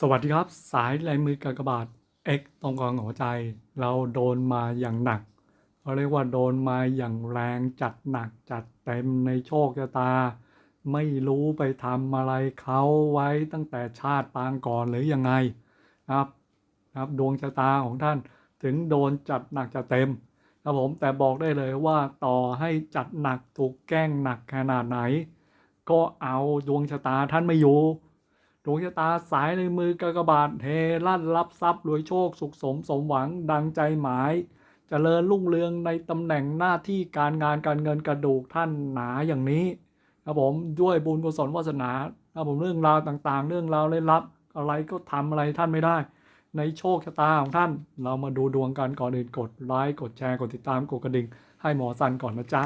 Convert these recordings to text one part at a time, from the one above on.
สวัสดีครับสายลายมือกากบาท X ตรงกลางหัวใจ เราโดนมาอย่างหนักเขาเรียกว่าโดนมาอย่างแรงจัดหนักจัดเต็มในโชคชะตา ไม่รู้ไปทำอะไรเขาไว้ตั้งแต่ชาติปางก่อนหรือยังไงนะครับนะครับดวงชะตาของท่านถึงโดนจัดหนักจัดเต็มครับผมแต่บอกได้เลยว่าต่อให้จัดหนักถูกแกล้งหนักขนาดไหน ก็เอาดวงชะตาท่านไม่อยู่ ดวงชะตาสายในมือกากบาทเฮลั่นรับทรัพย์รวยโชคสุขสมสมหวังดังใจหมายจเจริญรุ่งเรืองในตำแหน่งหน้าที่การงานการเงินกระดูกท่านหนาอย่างนี้ครับผมด้วยบุญกุศลวาสนาครับผมเรื่องราวต่างๆ เรื่องราวเลยลับอะไรก็ทำอะไรท่านไม่ได้ ในโชคชะตาของท่าน เรามาดูดวงกันก่อนอื่นกดไลค์กดแชร์กดติดตามกดกระดิ่งให้หมอสันก่อนนะจ๊ะ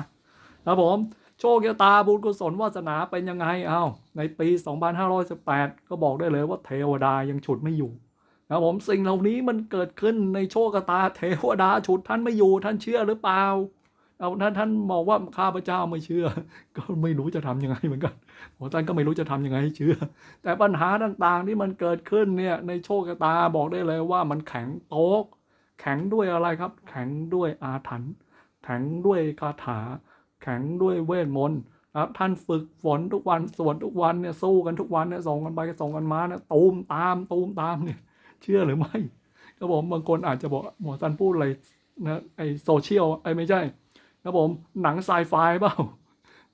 ครับผม โชคชะตาบุญกุศลวาสนาเป็นยังไงเอ้าในปี 2518 ก็บอกได้เลยว่าเทวดายังฉุดไม่อยู่นะผมสิ่งเหล่านี้มันเกิดขึ้นในโชคชะตาเทวดาฉุดท่านไม่อยู่ท่านเชื่อหรือเปล่าเอาท่านท่านบอกว่าข้าพเจ้าไม่เชื่อ ก็ไม่รู้จะทำยังไงเหมือนกันโอ้ท่านก็ไม่รู้จะทำยังไงให้เชื่อ แต่ปัญหาต่างๆที่มันเกิดขึ้นเนี่ยในโชคชะตาบอกได้เลยว่ามันแข็งโต๊กแข็งด้วยอะไรครับ แข็งด้วยอาถรรพ์แข็งด้วยคาถา แข็งด้วยเวทมนต์นะครับท่านฝึกฝนทุกวันสวดทุกวันเนี่ยสู้กันทุกวันเนี่ยส่งกันไปส่งกันมาเนี่ยตูมตามตูมตามเนี่ย เชื่อหรือไม่ครับผมบางคนอาจจะบอกหมอซันพูดอะไรนะไอโซเชียลไอไม่ใช่ครับผมหนังไซไฟเปล่า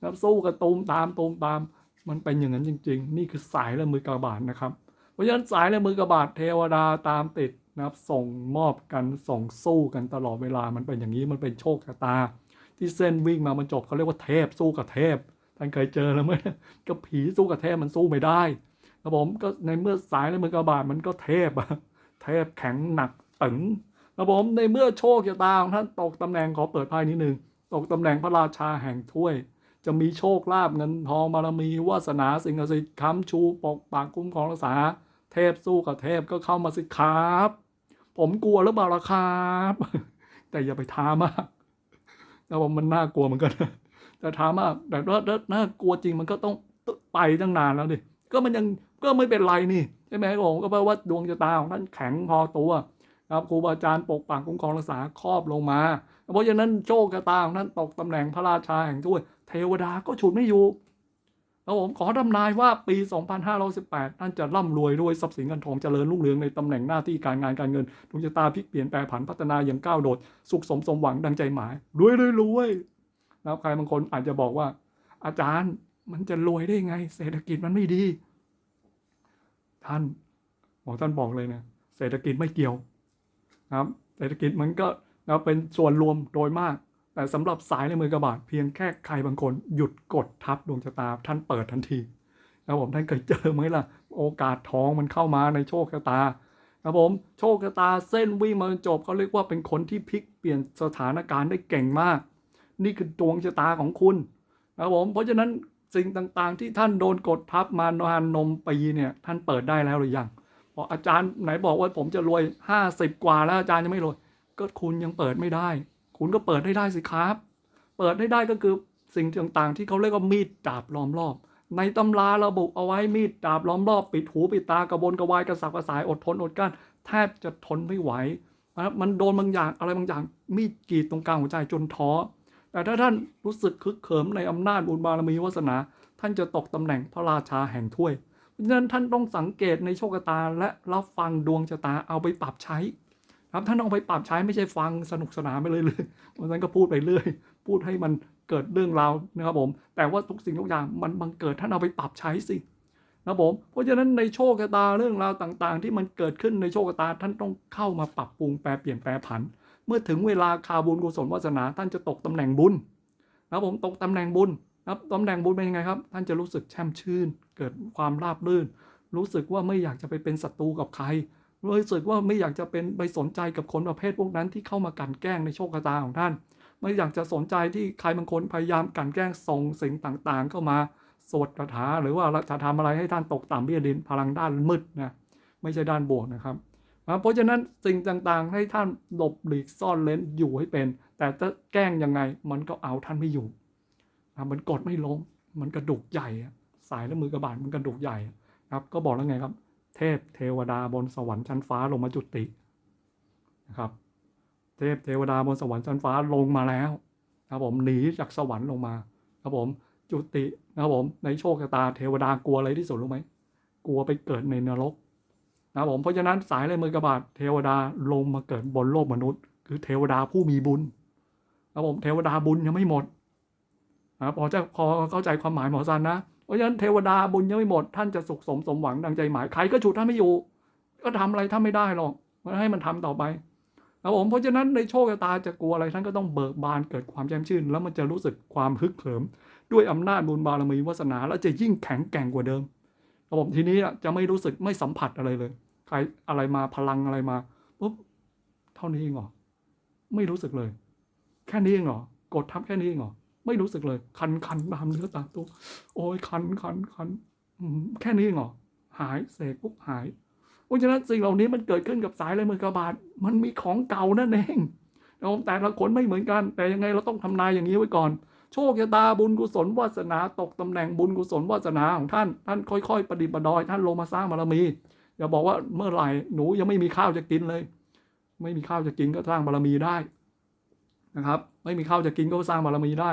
นับสู้กันตูมตามตูมตาม มันเป็นอย่างนั้นจริง ๆ นี่คือสายและมือกระบาดนะครับ เพราะฉะนั้นสายและมือกระบาดเทวดาตามติดนะครับ ส่งมอบกันส่งสู้กันตลอดเวลามันเป็นอย่างนี้มันเป็นโชคชะตา ที่เส้นวิ่งมามันจบเขาเรียกว่าเทพสู้กับเทพท่านเคยเจอแล้วไหมก็ผีสู้กับเทพมันสู้ไม่ได้ครับผมก็ในเมื่อสายและมือกระบาดมันก็เทพอะเทพแข็งหนักตึงครับผมในเมื่อโชคชะตาของท่านตกตำแหน่งขอเปิดไพ่นิดนึงตกตำแหน่งพระราชาแห่งถ้วย จะมีโชคลาภเงินทองบารมีวาสนาสิ่งศักดิ์สิทธิ์ค้ำชูปกปักคุ้มครองรักษา เทพสู้กับเทพก็เข้ามาสิครับ ผมกลัวหรือเปล่าล่ะครับ แต่อย่าไปท้ามาก แล้วว่ามันน่ากลัวเหมือนกันแต่ถามว่าแต่ว่าถ้าน่ากลัวจริงมันก็ต้องไปตั้งนานแล้วดิก็มันยังก็ไม่เป็นไรนี่ใช่ไหมครับผมก็แปลว่าดวงชะตาของท่านแข็งพอตัวครับครูบาอาจารย์ปกปักคุ้มครองรักษาครอบลงมา เพราะฉะนั้นโชคชะตาของท่านตกตำแหน่งพระราชาแห่งถ้วย เทวดาก็ฉุดไม่อยู่ แล้วผมขอทำนายว่าปี 2518 ท่านจะร่ำรวยด้วยทรัพย์สินเงินทองเจริญรุ่งเรืองในตำแหน่งหน้าที่การงานการเงินดวงชะตาพลิกเปลี่ยนแปลผันพัฒนาอย่างก้าวโดด สุขสมสมหวังดังใจหมายรวยรวยรวยนะครับใครบางคนอาจจะบอกว่า อาจารย์มันจะรวยได้ไง เศรษฐกิจมันไม่ดี ท่านหมอท่านบอกเลยนะเศรษฐกิจไม่เกี่ยวนะครับ เศรษฐกิจมันก็นะเป็นส่วนรวมโดยมาก แต่สำหรับสายในมือกระบาดเพียงแค่ใครบางคนหยุดกดทับดวงชะตาท่านเปิดทันทีแล้วผมท่านเคยเจอไหมล่ะ โอกาสทองมันเข้ามาในโชคชะตาครับผมโชคชะตาเส้นวิ่งมาจนจบเขาเรียกว่าเป็นคนที่พลิกเปลี่ยนสถานการณ์ได้เก่งมาก นี่คือดวงชะตาของคุณนะครับผมเพราะฉะนั้นสิ่งต่างๆ ที่ท่านโดนกดทับมานานนมปีเนี่ยท่านเปิดได้แล้วหรือยังพออาจารย์ไหนบอกว่าผมจะรวยห้าสิบกว่าแล้วอาจารย์ยังไม่รวย ก็คุณยังเปิดไม่ได้ คุณก็เปิดได้ได้สิครับ เปิดได้ได้ก็คือสิ่งต่างๆ ที่เขาเรียกว่ามีดดาบล้อมรอบ ในตำราระบุเอาไว้มีดดาบล้อมรอบ ปิดหูปิดตากระบนกระวายกระสับกระสายอดทนอดกั้นแทบจะทนไม่ไหวนะครับมันโดนบางอย่างอะไรบางอย่างมีดกรีดตรงกลางหัวใจจนท้อ แต่ถ้าท่านรู้สึกคึกเขิมในอำนาจบุญบารมีวาสนา ท่านจะตกตำแหน่งพระราชาแห่งถ้วยเพราะฉะนั้นท่านต้องสังเกตในโชคชะตาและรับฟังดวงชะตาเอาไปปรับใช้ ครับท่านเอาไปปรับใช้ไม่ใช่ฟังสนุกสนานไปเลยเลยวันนั้นก็พูดไปเรื่อย พูดให้มันเกิดเรื่องราวนะครับผม แต่ว่าทุกสิ่งทุกอย่างมันบังเกิดท่านเอาไปปรับใช้สินะครับผมเพราะฉะนั้นในโชคชะตาเรื่องราวต่างๆ ที่มันเกิดขึ้นในโชคชะตาท่านต้องเข้ามาปรับปรุงแปลเปลี่ยนแปลผัน เมื่อถึงเวลาคาบุญกุศลวาสนาท่านจะตกตำแหน่งบุญนะครับผมตกตำแหน่งบุญนะตำแหน่งบุญเป็นยังไงครับ ท่านจะรู้สึกแช่มชื่น เกิดความราบรื่น รู้สึกว่าไม่อยากจะไปเป็นศัตรูกับใคร รู้สึกว่าไม่อยากจะเป็นไปสนใจกับคนประเภทพวกนั้นที่เข้ามากั่นแกล้งในโชคชะตาของท่าน ไม่อยากจะสนใจที่ใครบางคนพยายามกั่นแกล้งส่งสิ่งต่างๆ เข้ามาสวดคาถาหรือว่าจะทำอะไรให้ท่านตกต่ำเบี้ยดินพลังด้านมืดนะไม่ใช่ด้านบวกนะครับเพราะฉะนั้นสิ่งต่างๆ ให้ท่านหลบหลีกซ่อนเลนอยู่ให้เป็น แต่จะแกล้งยังไงมันก็เอาท่านไม่อยู่นะมันกดไม่ลงมันกระดูกใหญ่สายและมือกระบาดมันกระดูกใหญ่ครับ ก็บอกแล้วไงครับ เทพเทวดาบนสวรรค์ชั้นฟ้าลงมาจุตินะครับ เทพเทวดาบนสวรรค์ชั้นฟ้าลงมาแล้วนะครับผมหนีจากสวรรค์ลงมาครับผมจุตินะครับผมในโชคชะตาเทวดากลัวอะไรที่สุดรู้ไหมกลัวไปเกิดในนรกนะครับผมเพราะฉะนั้นสายเลยมือกระบาดเทวดาลงมาเกิดบนโลกมนุษย์ คือเทวดาผู้มีบุญนะครับผมเทวดาบุญยังไม่หมดนะครับพอจะพอเข้าใจความหมายหมอซันนะ เพราะฉะนั้นเทวดาบุญยังไม่หมด ท่านจะสุขสมสมหวังดังใจหมายใครก็ฉุดท่านไม่อยู่ ก็ทำอะไรท่านไม่ได้หรอกมันให้มันทำต่อไปครับผมเพราะฉะนั้นในโชคชะตาจะกลัวอะไรท่านก็ต้องเบิกบานเกิดความแจ่มชื่น แล้วมันจะรู้สึกความฮึกเหิม ด้วยอำนาจบุญบารมีวาสนา แล้วจะยิ่งแข็งแกร่งกว่าเดิมครับผมทีนี้จะไม่รู้สึกไม่สัมผัสอะไรเลย ใครอะไรมาพลังอะไรมาปุ๊บเท่านี้เองเหรอไม่รู้สึกเลย แค่นี้เองเหรอกดทับแค่นี้เองเหรอ ไม่รู้สึกเลย คันคันตามเนื้อตามตัว โอ้ยคันคันคันแค่นี้เองเหรอหายเสกปุ๊บหายเพราะฉะนั้นสิ่งเหล่านี้มันเกิดขึ้นกับสายลายมือกระบาดมันมีของเก่านั่นเองเราแต่ละคนไม่เหมือนกัน แต่ยังไงเราต้องทำนายอย่างนี้ไว้ก่อน โชคชะตาบุญกุศลวาสนาตกตำแหน่งบุญกุศลวาสนาของท่าน ท่านค่อยๆ ประดิษฐ์ประดอย ท่านลงมาสร้างบารมี อย่าบอกว่าเมื่อไหร่หนูยังไม่มีข้าวจะกินเลย ไม่มีข้าวจะกินก็สร้างบารมีได้นะครับ ไม่มีข้าวจะกินก็สร้างบารมีได้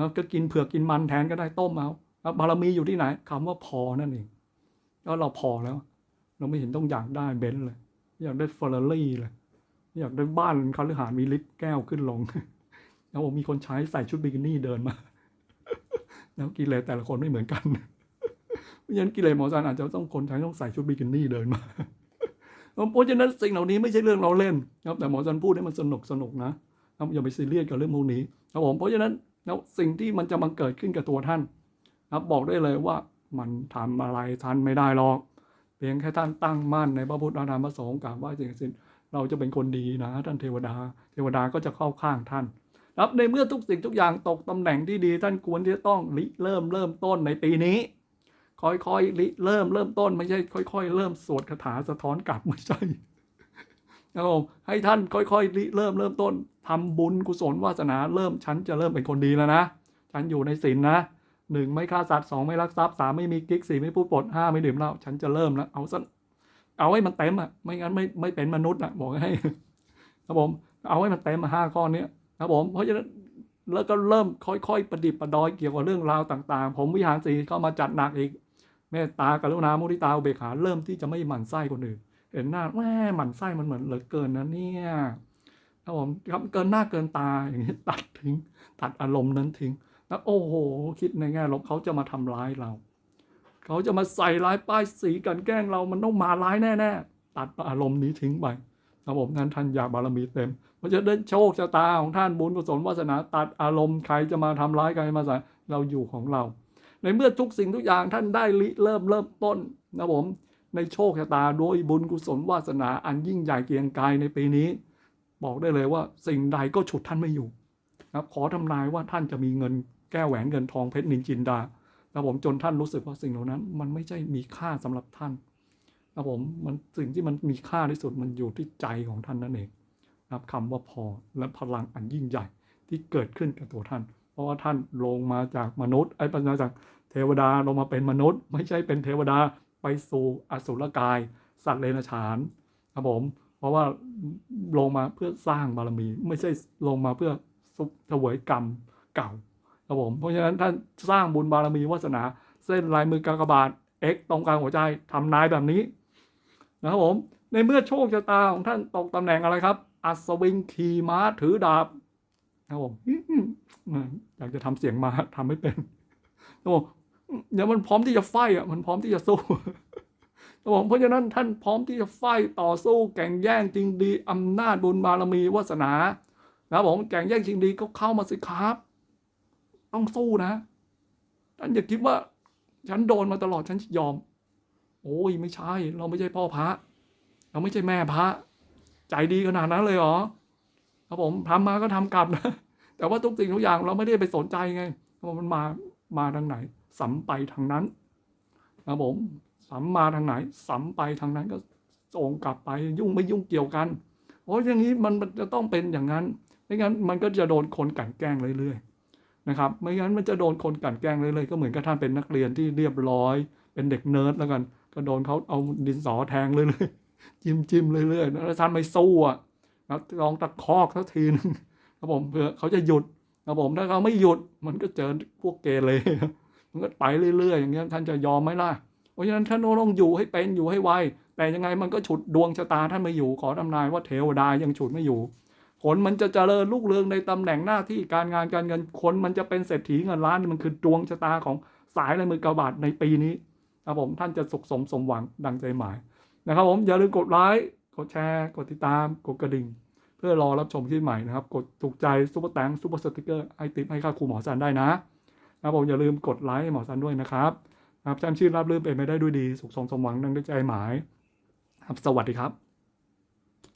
แล้วก็กินเผือกกินมันแทนก็ได้ต้มเอาแล้วบารมีอยู่ที่ไหนคำว่าพอนั่นเองแล้วเราพอแล้ว เราไม่เห็นต้องอยากได้เบนซ์เลย อยากได้เฟอร์รารี่เลยอยากได้บ้านคาลือหานมีลิฟต์แก้วขึ้นลงแล้วผมมีคนใช้ใส่ชุดบิกินี่เดินมา แล้วกิเลสแต่ละคนไม่เหมือนกันเพราะฉะนั้นกิเลสหมอจันอาจจะต้องคนใช้ต้องใส่ชุดบิกินี่เดินมาเพราะฉะนั้นสิ่งเหล่านี้ไม่ใช่เรื่องเราเล่นครับแต่หมอจันพูดให้มันสนุกสนุกนะครับอย่าไปซีเรียสกับเรื่องพวกนี้ครับผมเพราะฉะนั้น แล้วสิ่งที่มันจะมาเกิดขึ้นกับตัวท่านนะบอกได้เลยว่ามันทำอะไรท่านไม่ได้หรอก เพียงแค่ท่านตั้งมั่นในพระพุทธธรรมประสงค์กราบไหว่าสิ่งศักดิ์สิทธิ์เราจะเป็นคนดีนะ ท่านเทวดา เทวดาก็จะเข้าข้างท่านครับในเมื่อทุกสิ่งทุกอย่างตกตำแหน่งที่ดี ท่านควรที่จะต้องริเริ่มเริ่มต้นในปีนี้ ค่อยๆริเริ่มเริ่มต้นไม่ใช่ค่อย ๆ เริ่มสวดคาถาสะท้อนกลับไม่ใช่ ครับผมให้ท่านค่อยๆ เริ่มเริ่มต้นทำบุญกุศลวาสนาเริ่มฉันจะเริ่มเป็นคนดีแล้วนะ ฉันอยู่ในศีลนะหนึ่งไม่ฆ่าสัตว์สองไม่ลักทรัพย์สามไม่มีกิ๊กสี่ไม่พูดปดห้าไม่ดื่มเหล้าฉันจะเริ่มแล้วเอาซะเอาให้มันเต็มอะไม่งั้นไม่ไม่เป็นมนุษย์อะบอกให้ ครับผม เอาให้มันเต็มมาห้าข้อเนี้ยครับผมเพราะฉะนั้นแล้วก็เริ่มค่อยๆ ประดิษฐ์ประดอยเกี่ยวกับเรื่องราวต่าง ๆ ผมวิหารสีเข้ามาจัดหนักอีกเมตตากรุณามุทิตาอุเบกขาเริ่มที่จะไม่หมั่นไส้คนอื่น เห็นหน้าแม่หมั่นไส้มันเหมือนเหลือเกินนะเนี่ยครับผมครับเกินหน้าเกินตาอย่างนี้ตัดทิ้ง ตัดอารมณ์นั้นทิ้งแล้วโอ้โห คิดในแง่ลบเขาจะมาทำร้ายเรา เขาจะมาใส่ร้ายป้ายสีกันแกล้งเรามันต้องมาร้ายแน่ๆตัดอารมณ์นี้ทิ้งไปครับผมนั้นท่านอยากบารมีเต็มเพราะจะได้โชคชะตาของท่านบุญกุศลวาสนาตัดอารมณ์ใครจะมาทำร้ายใครมาใส่เราอยู่ของเรา ในเมื่อทุกสิ่งทุกอย่างท่านได้ริเริ่มเริ่มต้นนะผม ในโชคชะตาโดยบุญกุศลวาสนาอันยิ่งใหญ่เกียงไกรในปีนี้ บอกได้เลยว่าสิ่งใดก็ฉุดท่านไม่อยู่นะครับขอทำนายว่าท่านจะมีเงินแก้แหวนเงินทองเพชรนินจินดานะผมจนท่านรู้สึกว่าสิ่งเหล่านั้น มันไม่ใช่มีค่าสำหรับท่านนะผมมันสิ่งที่มันมีค่าที่สุดมันอยู่ที่ใจของท่านนั่นเองนะครับคำว่าพอและพลังอันยิ่งใหญ่ที่เกิดขึ้นกับตัวท่าน เพราะว่าท่านลงมาจากมนุษย์ไอ้ปัญญาจากเทวดาลงมาเป็นมนุษย์ ไม่ใช่เป็นเทวดา ไปสู่อสุรกาย สัตว์เลนฉานครับผม เพราะว่าลงมาเพื่อสร้างบารมี ไม่ใช่ลงมาเพื่อสุถวยกรรมเก่าครับผม เพราะฉะนั้นท่านสร้างบุญบารมีวาสนา เส้นลายมือกากบาท X ตรงกลางหัวใจทำนายแบบนี้ นะครับผม ในเมื่อโชคชะตาของท่านตกตำแหน่งอะไรครับ อัศวินขี่ม้าถือดาบนะครับผมอยากจะทำเสียงมาทำไม่เป็นนะครับผม เดี๋ยวมันพร้อมที่จะไฟอะมันพร้อมที่จะสู้ครับผมเพราะฉะนั้นท่านพร้อมที่จะไฟต่อสู้แข่งแย่งจริงดีอำนาจบุญบารมีวาสนานะผมแข่งแย่งจริงดีก็เข้ามาสิครับ ต้องสู้นะท่านอย่าคิดว่า ฉันโดนมาตลอดฉันยอม โอ้ยไม่ใช่ เราไม่ใช่พ่อพระ เราไม่ใช่แม่พระ ใจดีขนาดนั้นเลยเหรอครับผมทำมาก็ทำกลับนะแต่ว่าทุกสิ่งทุกอย่างเราไม่ได้ไปสนใจไงว่ามันมามาทางไหน สัมไปทางนั้นครับผมสัมมาทางไหน สัมไปทางนั้นก็ส่งกลับไปยุ่งไม่ยุ่งเกี่ยวกันเพราะอย่างนี้มันจะต้องเป็นอย่างนั้นไม่งั้นมันก็จะโดนคนกลั่นแกล้งเรื่อยๆนะครับไม่งั้นมันจะโดนคนกลั่นแกล้งเรื่อยๆก็เหมือนกับท่านเป็นนักเรียนที่เรียบร้อย เป็นเด็กเนิร์ดแล้วกัน ก็โดนเขาเอาดินสอแทงเรื่อยๆจิ้มจิ้มเรื่อยๆแล้วท่านไม่สู้อะลองตะคอกสักทีนึงครับผมเพื่อเขาจะหยุดครับผมถ้าเขาไม่หยุดมันก็เจอพวกเกเร มันก็ไปเรื่อยๆอย่างเงี้ยท่านจะยอมไหมล่ะเพราะฉะนั้นท่านต้องอยู่ให้เป็นอยู่ให้ไวแต่ยังไงมันก็ฉุดดวงชะตาท่านไม่อยู่ขอทำนายว่าเทวดายังฉุดไม่อยู่ ผลมันจะเจริญรุ่งเรืองในตำแหน่งหน้าที่การงานการเงินคนมันจะเป็นเศรษฐีเงินล้านมันคือดวงชะตาของสายลายมือกระบาดในปีนี้ครับผมท่านจะสุขสมสมหวังดังใจหมายนะครับผมอย่าลืมกดไลค์กดแชร์กดติดตามกดกระดิ่ง เพื่อรอรับชมคลิปใหม่นะครับ กดถูกใจซุปเปอร์แตงซุปเปอร์สติกเกอร์ให้ติปให้ค่าครูหมอสันได้นะ นะครับผมอย่าลืมกดไลค์หมอซันด้วยนะครับครับแชมชื่อรับรื่นเป็นไปได้ด้วยดี สุขสมสมหวังดังใจหมายครับสวัสดีครับ